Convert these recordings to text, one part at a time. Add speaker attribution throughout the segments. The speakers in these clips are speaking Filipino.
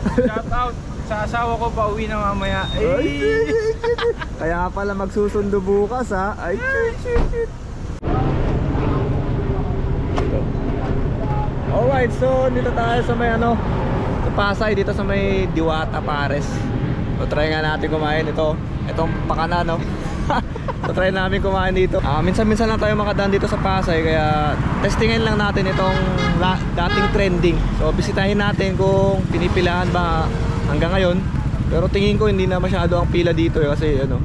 Speaker 1: Shout out sa asawa ko pa uwi na mamaya.
Speaker 2: Ay,
Speaker 1: Ay!
Speaker 2: Kaya pala magsusundo bukas ha. Ay, shit, shit, shit. Alright, so dito tayo sa may ano, sa Pasay, dito sa may Diwata Pares. So try nga natin kumain ito. Itong pakana no. so try namin kumain dito. Ah, minsan-minsan lang tayo makadaan dito sa Pasay kaya testingin lang natin itong dating trending. So bisitahin natin kung pinipilahan ba hanggang ngayon. Pero tingin ko hindi na masyado ang pila dito eh, kasi ano.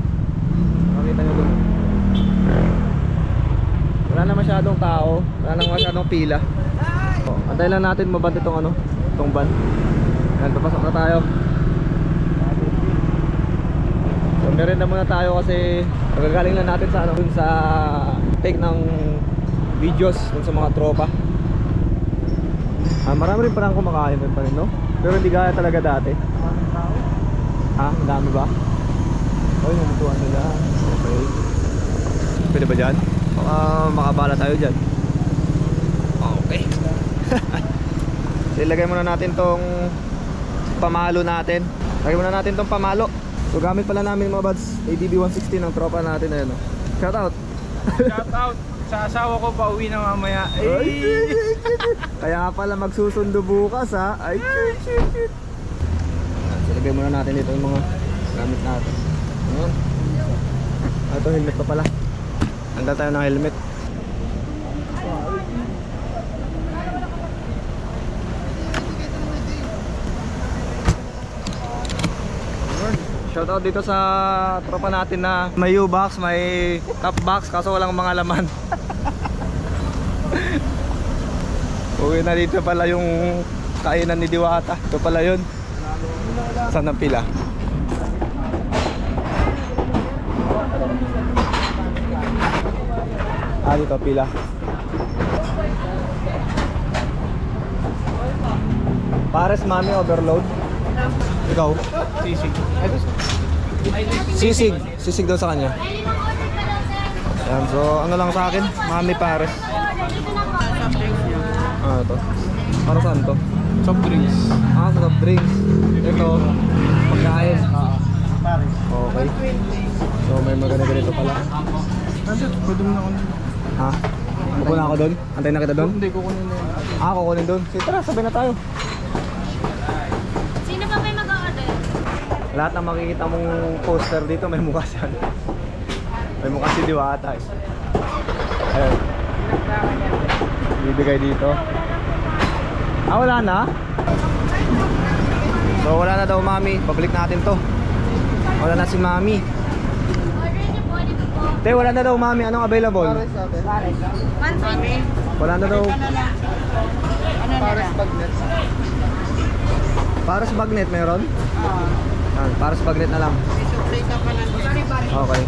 Speaker 2: Makita nyo doon. Wala na masyadong tao, wala na masyadong pila. Oh, antay lang natin mabant itong ano, itong van. Yan, papasok na tayo. So, meron na muna tayo kasi nagagaling lang natin sa ano, sa take ng videos dun sa mga tropa. Ah, marami rin parang kumakain pa rin, no? Pero hindi gaya talaga dati. Ha? Ang dami ba? Oy, namutuan sila. Okay. Pwede ba dyan? Baka makabala tayo dyan. Okay. ilagay muna natin tong pamalo natin. Lagay muna natin tong pamalo. So gamit pala namin mga buds, ADB 160 ng tropa natin na yun. No? Shout out.
Speaker 1: Shout out sa asawa ko pa uwi na mamaya. Ay!
Speaker 2: Kaya pala magsusundo bukas ha. Ay, shit, shit, shit. So, ilagay muna natin dito yung mga gamit natin. Ayan. Ito, helmet pa pala. Handa tayo ng helmet. Shoutout dito sa tropa natin na may U-box, may top box kaso walang mga laman. Uwi na dito pala yung kainan ni Diwata. Ito pala yun. Saan ang pila? Ah, dito pila. Pares mami overload. Ikaw?
Speaker 1: Sisig.
Speaker 2: Sisig. Sisig daw sa kanya. Yan, so ano lang sa akin? Mami pares. Ah, ito. Para saan to?
Speaker 1: Soft drinks.
Speaker 2: Ah, sa soft drinks. Ito, pagkain.
Speaker 1: Paris.
Speaker 2: Okay. So may maganda ganito pala.
Speaker 1: Nandito, pwede mo na ako.
Speaker 2: Ha? Pupunta ako doon? Antay na kita doon?
Speaker 1: Hindi, kukunin na yun.
Speaker 2: Ah, kukunin doon. Sige, tara, sabay na tayo. Lahat ng makikita mong poster dito may mukha siya. May mukha si Diwata eh. Ayun. Bibigay dito. Ah, wala na? So wala na daw mami. Pabalik natin to. Wala na si mami. Te, wala na daw mami. Anong available?
Speaker 3: One twenty.
Speaker 2: Wala na daw.
Speaker 1: Paris bagnet.
Speaker 2: Para sa bagnet meron? Ah. Para sa bagnet na lang. Okay.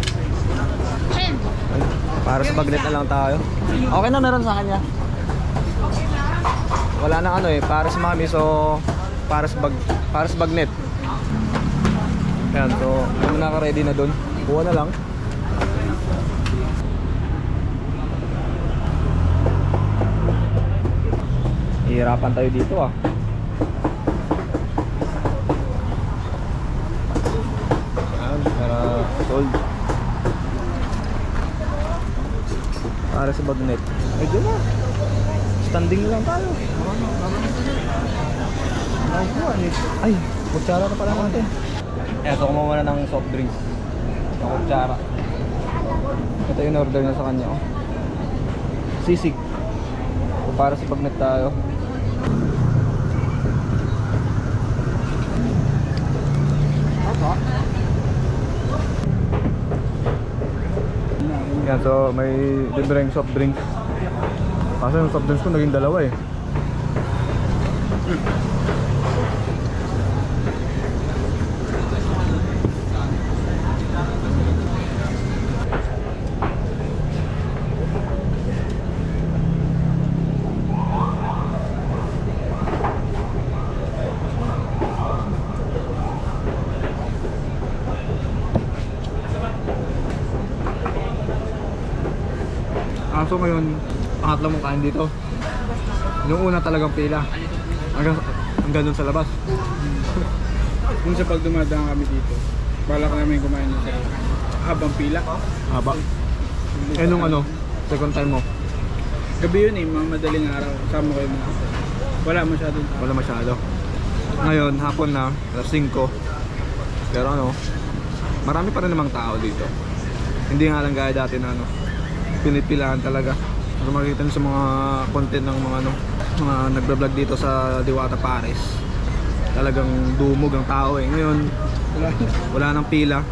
Speaker 2: Ay, Para sa bagnet na lang tayo. Okay na meron sa kanya. Wala na ano eh, para sa mami so para sa bag para sa bagnet. Yan, so ano na ka ready na doon. Kuha na lang. Hihirapan tayo dito ah. Yan, para sold. Para sa bagnet. Ay, dyan na. Standing lang tayo. Ay, kutsara na pala natin. Kaya so kumuha na ng soft drinks. Ng kutsara. Ito yung order na sa kanya. Oh. Sisig. So, para sa bagnet tayo. Yan, so may libreng soft drinks. Kaso yung soft drinks ko naging dalawa eh. Ah, so ngayon, pangatlo mong kain dito. Yung una talagang pila. Hanggang, hanggang dun sa labas.
Speaker 1: Kung sa pag dumadaan kami dito, balak namin kumain ng sarili. Habang pila.
Speaker 2: Haba. Eh nung ano, second time mo,
Speaker 1: Gabi yun eh, mga madaling araw. Sama ko yung mga. Wala masyadong tao.
Speaker 2: wala masyado. Ngayon, hapon na, alas 5. Pero ano, marami pa rin namang tao dito. Hindi nga lang gaya dati na ano, pinipilahan talaga. Ano makikita nyo sa mga content ng mga ano, mga nagbablog dito sa Diwata Paris. Talagang dumog ang tao eh. Ngayon,
Speaker 1: Wala.
Speaker 2: wala nang pila.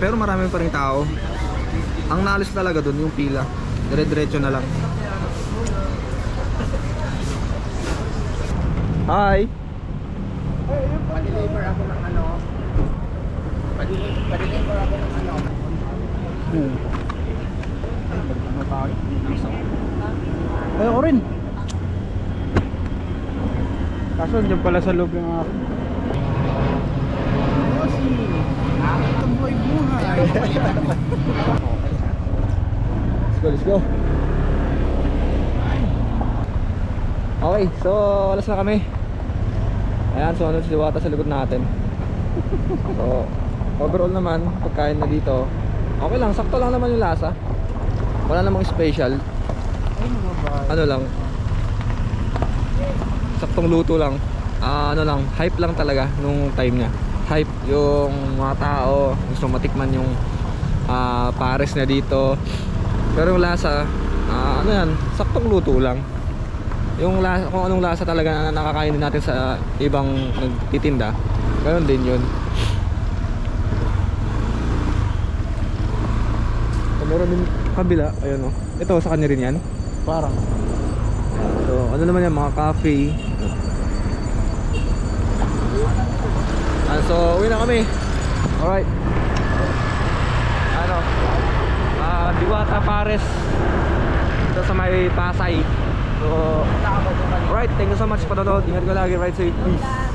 Speaker 2: Pero marami pa rin tao. Ang naalis talaga doon yung pila. Dire-diretso na lang. Hi!
Speaker 4: Pa-deliver ako ng ano. Pa-deliver ako ng ano.
Speaker 1: Hmm. Tayo? Ayoko rin. Kaso dyan pala sa loob yung ako.
Speaker 4: Ah, ang buhay-buhay.
Speaker 2: Let's go, let's go. Okay, so alas na kami. Ayan, so ano si Diwata sa likod natin. So, overall naman, pagkain na dito, okay lang, sakto lang naman yung lasa. Wala namang special. Ano lang, saktong luto lang. Ah, ano lang, hype lang talaga nung time niya. Hype yung mga tao, gusto matikman yung ah, pares na dito. Pero yung lasa, ah, ano yan, saktong luto lang. Yung lasa, kung anong lasa talaga na nakakain natin sa ibang nagtitinda, ganoon din yun. Meron din kabila, ayun oh. Ito, sa kanya rin yan.
Speaker 1: Parang.
Speaker 2: So, ano naman yan, mga cafe. Ah, so, uwi na kami. Alright. Ano? Ah, Diwata Pares. Ito sa may Pasay. So, alright, thank you so much panonood. Ingat ko lagi, ride safe. Peace.